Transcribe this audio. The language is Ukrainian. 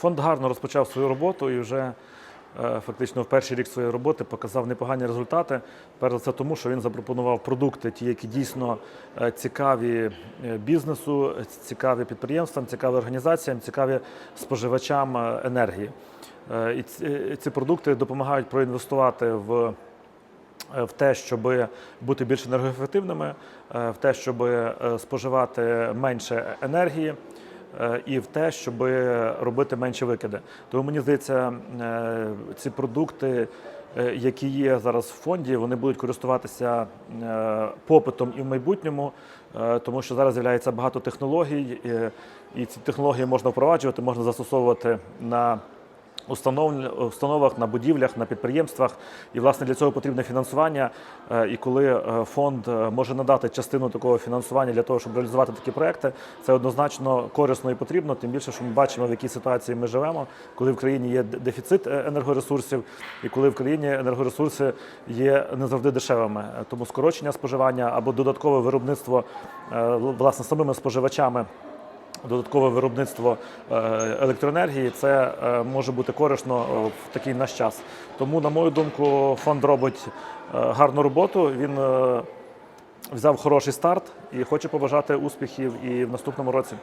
Фонд гарно розпочав свою роботу і вже е, фактично в перший рік своєї роботи показав непогані результати. Перш за все тому, що він запропонував продукти, ті, які дійсно е, цікаві е, бізнесу, цікаві підприємствам, цікаві організаціям, цікаві споживачам енергії. І ці, продукти допомагають проінвестувати в в те, щоб бути більш енергоефективними, в те, щоб споживати менше енергії. І в те, щоб робити менші викиди. Тому мені здається, е, ці продукти, е, які є зараз в фонді, вони будуть користуватися е, попитом і в майбутньому, тому що зараз з'являється багато технологій, і ці технології можна впроваджувати, можна застосовувати на установах, на будівлях, на підприємствах. І власне для цього потрібне фінансування. Е, І коли е, фонд е, може надати частину такого фінансування для того, щоб реалізувати такі проекти, це однозначно корисно і потрібно. Тим більше, що ми бачимо, в якій ситуації ми живемо, коли в країні є дефіцит енергоресурсів, і коли в країні енергоресурси є не завжди дешевими. Тому скорочення споживання або додаткове виробництво власне самими споживачами додаткове виробництво е, електроенергії, це е, може бути корисно е, в такий наш час. Тому, на мою думку, фонд робить гарну роботу. Він взяв хороший старт і хоче побажати успіхів і в наступному році.